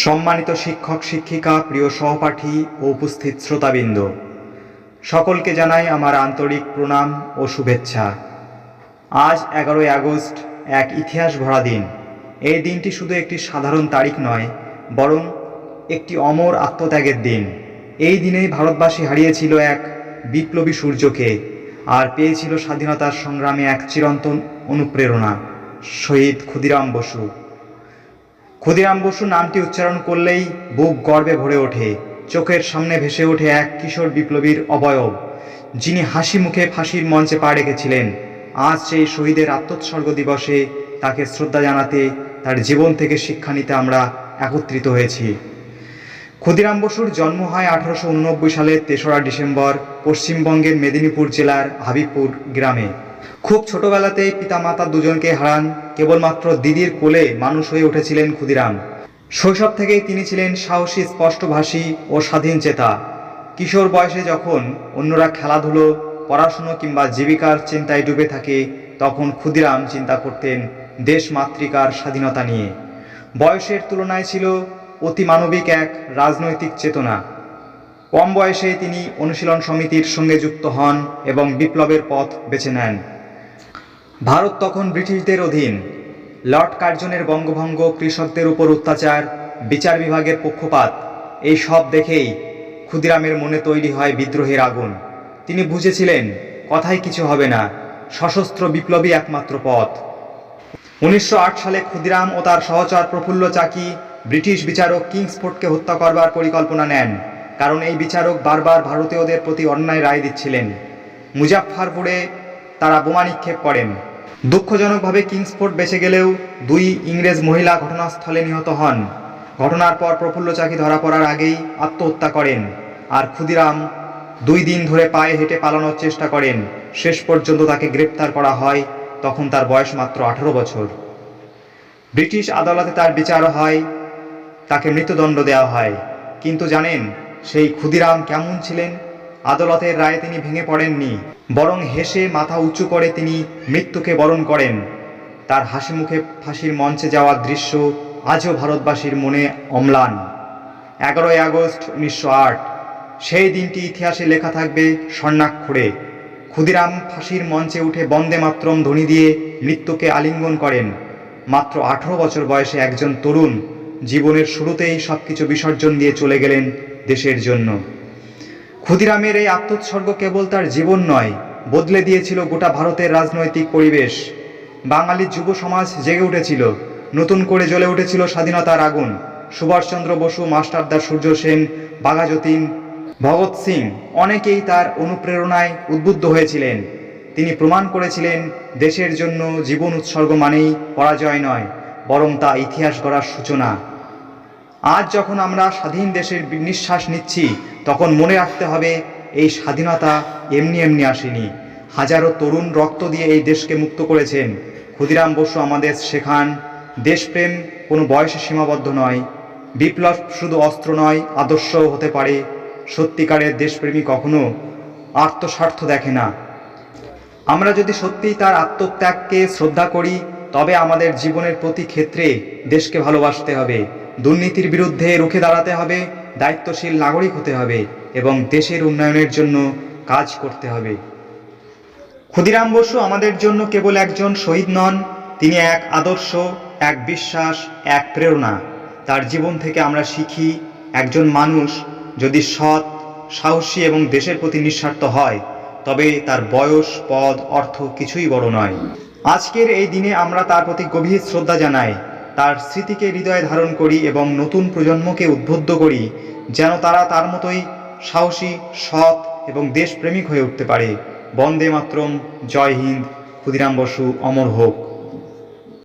সম্মানিত শিক্ষক, শিক্ষিকা, প্রিয় সহপাঠী ও উপস্থিত শ্রোতাবৃন্দ, সকলকে জানাই আমার আন্তরিক প্রণাম ও শুভেচ্ছা। আজ এগারোই আগস্ট, এক ইতিহাস ভরা দিন। এই দিনটি শুধু একটি সাধারণ তারিখ নয়, বরং একটি অমর আত্মত্যাগের দিন। এই দিনেই ভারতবাসী হারিয়েছিল এক বিপ্লবী সূর্যকে, আর পেয়েছিল স্বাধীনতার সংগ্রামে এক চিরন্তন অনুপ্রেরণা। শহীদ ক্ষুদিরাম বসু। ক্ষুদিরাম বসু নামটি উচ্চারণ করলেই বুক গর্বে ভরে ওঠে। চোখের সামনে ভেসে ওঠে এক কিশোর বিপ্লবীর অবয়ব, যিনি হাসি মুখে ফাঁসির মঞ্চে পা রেখেছিলেন। আজ সেই শহীদের আত্মোৎসর্গ দিবসে তাকে শ্রদ্ধা জানাতে, তার জীবন থেকে শিক্ষা নিতে আমরা একত্রিত হয়েছি। ক্ষুদিরাম বসুর জন্ম হয় আঠারোশো উননব্বই সালের তেসরা ডিসেম্বর পশ্চিমবঙ্গের মেদিনীপুর জেলার হাবিবপুর গ্রামে। খুব ছোটবেলাতেই পিতামাতা দুজনকে হারান, কেবলমাত্র দিদির কোলে মানুষ হয়ে উঠেছিলেন ক্ষুদিরাম। শৈশব থেকেই তিনি ছিলেন সাহসী, স্পষ্টভাষী ও স্বাধীন চেতা। কিশোর বয়সে যখন অন্যরা খেলাধুলো, পড়াশুনো কিংবা জীবিকার চিন্তায় ডুবে থাকে, তখন ক্ষুদিরাম চিন্তা করতেন দেশ মাতৃকার স্বাধীনতা নিয়ে। বয়সের তুলনায় ছিল অতিমানবিক এক রাজনৈতিক চেতনা। কম বয়সে তিনি অনুশীলন সমিতির সঙ্গে যুক্ত হন এবং বিপ্লবের পথ বেছে নেন। ভারত তখন ব্রিটিশদের অধীন। লর্ড কার্জনের বঙ্গভঙ্গ, কৃষকদের উপর অত্যাচার, বিচার বিভাগের পক্ষপাত, এই সব দেখেই ক্ষুদিরামের মনে তৈরি হয় বিদ্রোহের আগুন। তিনি বুঝেছিলেন কথাই কিছু হবে না, সশস্ত্র বিপ্লবী একমাত্র পথ। উনিশশো আট সালে ক্ষুদিরাম ও তার সহচর প্রফুল্ল চাকি ব্রিটিশ বিচারক কিংসফোর্ডকে হত্যা করবার পরিকল্পনা নেন। কারণ এই বিচারক বারবার ভারতীয়দের প্রতি অন্যায় রায় দিচ্ছিলেন। মুজাফফরপুরে তারা বোমা নিক্ষেপ করেন। দুঃখজনকভাবে কিংসফোর্ড বেঁচে গেলেও দুই ইংরেজ মহিলা ঘটনাস্থলে নিহত হন। ঘটনার পর প্রফুল্ল চাকি ধরা পড়ার আগেই আত্মহত্যা করেন আর ক্ষুদিরাম দুই দিন ধরে পায়ে হেঁটে পালানোর চেষ্টা করেন। শেষ পর্যন্ত তাকে গ্রেপ্তার করা হয় তখন তার বয়স মাত্র আঠারো বছর। ব্রিটিশ আদালতে তার বিচার হয়, তাকে মৃত্যুদণ্ড দেওয়া হয়। কিন্তু জানেন সেই ক্ষুদিরাম কেমন ছিলেন? আদালতের রায়ে তিনি ভেঙে পড়েননি, বরং হেসে মাথা উঁচু করে তিনি মৃত্যুকে বরণ করেন। তার হাসি মুখে ফাঁসির মঞ্চে যাওয়ার দৃশ্য আজও ভারতবাসীর মনে অম্লান। এগারোই আগস্ট উনিশশো আট, সেই দিনটি ইতিহাসে লেখা থাকবে স্বর্ণাক্ষরে। ক্ষুদিরাম ফাঁসির মঞ্চে উঠে বন্দে মাতরম ধ্বনি দিয়ে মৃত্যুকে আলিঙ্গন করেন। মাত্র আঠারো বছর বয়সে একজন তরুণ জীবনের শুরুতেই সব কিছু বিসর্জন দিয়ে চলে গেলেন দেশের জন্য। ক্ষুদিরামের এই আত্মোৎসর্গ কেবল তার জীবন নয়, বদলে দিয়েছিল গোটা ভারতের রাজনৈতিক পরিবেশ। বাঙালির যুব সমাজ জেগে উঠেছিল, নতুন করে জ্বলে উঠেছিল স্বাধীনতার আগুন। সুভাষচন্দ্র বসু মাস্টারদা সূর্য সেন, বাঘাযতীন, ভগৎ সিং অনেকেই তার অনুপ্রেরণায় উদ্বুদ্ধ হয়েছিলেন। তিনি প্রমাণ করেছিলেন, দেশের জন্য জীবন উৎসর্গ মানেই পরাজয় নয়, বরং তা ইতিহাস গড়ার সূচনা। আজ যখন আমরা স্বাধীন দেশের নিঃশ্বাস নিচ্ছি, তখন মনে রাখতে হবে, এই স্বাধীনতা এমনি এমনি আসেনি। হাজারো তরুণ রক্ত দিয়ে এই দেশকে মুক্ত করেছেন। ক্ষুদিরাম বসু, আমাদের শেখান, দেশপ্রেম কোনো বয়সে সীমাবদ্ধ নয়। বিপ্লব শুধু অস্ত্র নয়, আদর্শও হতে পারে। সত্যিকারের দেশপ্রেমী কখনো আত্মস্বার্থ দেখে না। আমরা যদি সত্যিই তার আত্মত্যাগকে শ্রদ্ধা করি, তবে আমাদের জীবনের প্রতি ক্ষেত্রে দেশকে ভালোবাসতে হবে। দুর্নীতির বিরুদ্ধে রুখে দাঁড়াতে হবে, দায়িত্বশীল নাগরিক হতে হবে এবং দেশের উন্নয়নের জন্য কাজ করতে হবে। ক্ষুদিরাম বসু আমাদের জন্য কেবল একজন শহীদ নন, তিনি এক আদর্শ, এক বিশ্বাস, এক প্রেরণা। তার জীবন থেকে আমরা শিখি, একজন মানুষ যদি সৎ, সাহসী এবং দেশের প্রতি নিঃস্বার্থ হয়, তবে তার বয়স, পদ, অর্থ কিছুই বড় নয়। আজকের এই দিনে আমরা তার প্রতি গভীর শ্রদ্ধা জানাই। তার স্মৃতিকে হৃদয়ে ধারণ করি এবং নতুন প্রজন্মকে উদ্বুদ্ধ করি, যেন তারা তার মতোই সাহসী, সৎ এবং দেশপ্রেমিক হয়ে উঠতে পারে। বন্দে মাতরম, জয় হিন্দ, ক্ষুদিরাম বসু, অমর হোক।